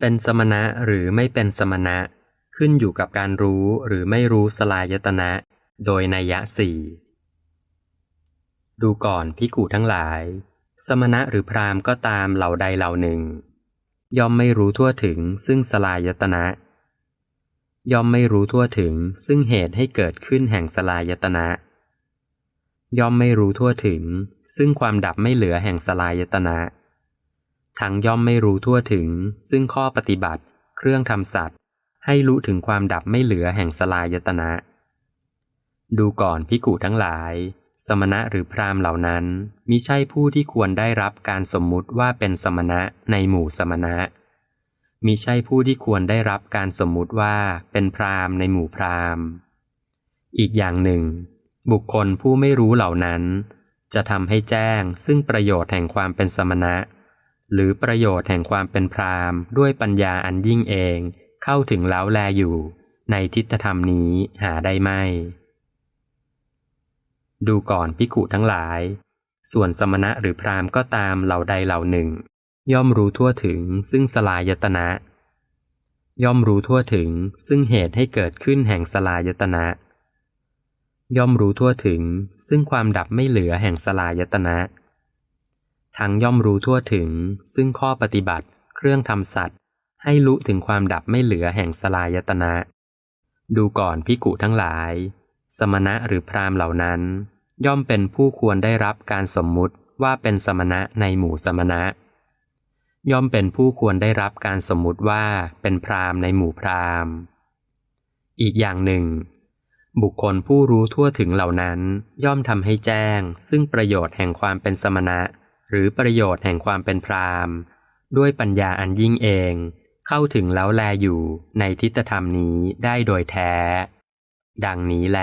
เป็นสมณะหรือไม่เป็นสมณะ ขึ้นอยู่กับการรู้หรือไม่รู้สลายตนะ โดยนัยยะสี่ดูก่อนพิกูทั้งหลาย สมณะหรือพราหมณ์ก็ตามเหล่าใดเหล่าหนึ่ง ย่อมไม่รู้ทั่วถึงซึ่งสลายตนะ ย่อมไม่รู้ทั่วถึงซึ่งเหตุให้เกิดขึ้นแห่งสลายตนะ ย่อมไม่รู้ทั่วถึง ซึ่งความดับไม่เหลือแห่งสลายตนะ ทั้งย่อมไม่รู้ทั่วถึง ซึ่งข้อปฏิบัติ เครื่องทำสัตว์ ให้รู้ถึงความดับไม่เหลือแห่งสลายตนะ ดูก่อนพิกูทั้งหลาย สมณะหรือพราหมณ์เหล่านั้นมิใช่ผู้ที่ควรได้รับการสมมุติว่าเป็นสมณะในหมู่สมณะมิใช่ผู้ที่ควรได้รับการสมมุติว่าเป็นพราหมณ์ในหมู่พราหมณ์ อีกอย่างหนึ่ง บุคคลผู้ไม่รู้เหล่านั้น จะทำให้แจ้งซึ่งประโยชน์แห่งความเป็นสมณะ หรือประโยชน์แห่งความเป็นพราหมณ์ด้วยปัญญาอันยิ่งเอง เข้าถึงแล้วแลอยู่ ในทิฏฐธรรมนี้หาได้ไม่ ดูก่อนพิกุทั้งหลาย ส่วนสมณะหรือพราหมณ์ก็ตามเหล่าใดเหล่าหนึ่ง ย่อมรู้ทั่วถึงซึ่งสลายตนะ ย่อมรู้ทั่วถึงซึ่งเหตุให้เกิดขึ้นแห่งสลายตนะย่อมรู้ทั่วถึงซึ่งความดับไม่เหลือแห่งสลายตนะ ทั้งย่อมรู้ทั่วถึง ซึ่งข้อปฏิบัติ เครื่องทำสัตว์ ให้รู้ถึงความดับไม่เหลือแห่งสลายตนะ ดูก่อนพิกุทั้งหลาย สมณะหรือพราหมณ์เหล่านั้น ย่อมเป็นผู้ควรได้รับการสมมุติว่าเป็นสมณะในหมู่สมณะ ย่อมเป็นผู้ควรได้รับการสมมุติว่าเป็นพราหมณ์ในหมู่พราหมณ์อีกอย่างหนึ่ง บุคคลผู้รู้ทั่วถึงเหล่านั้น ย่อมทำให้แจ้ง ซึ่งประโยชน์แห่งความเป็นสมณะ หรือประโยชน์แห่งความเป็นพรามด้วยปัญญาอันยิ่งเอง เข้าถึงแล้วแลอยู่ในทิฏฐธรรมนี้ได้โดยแท้ ดังนี้แล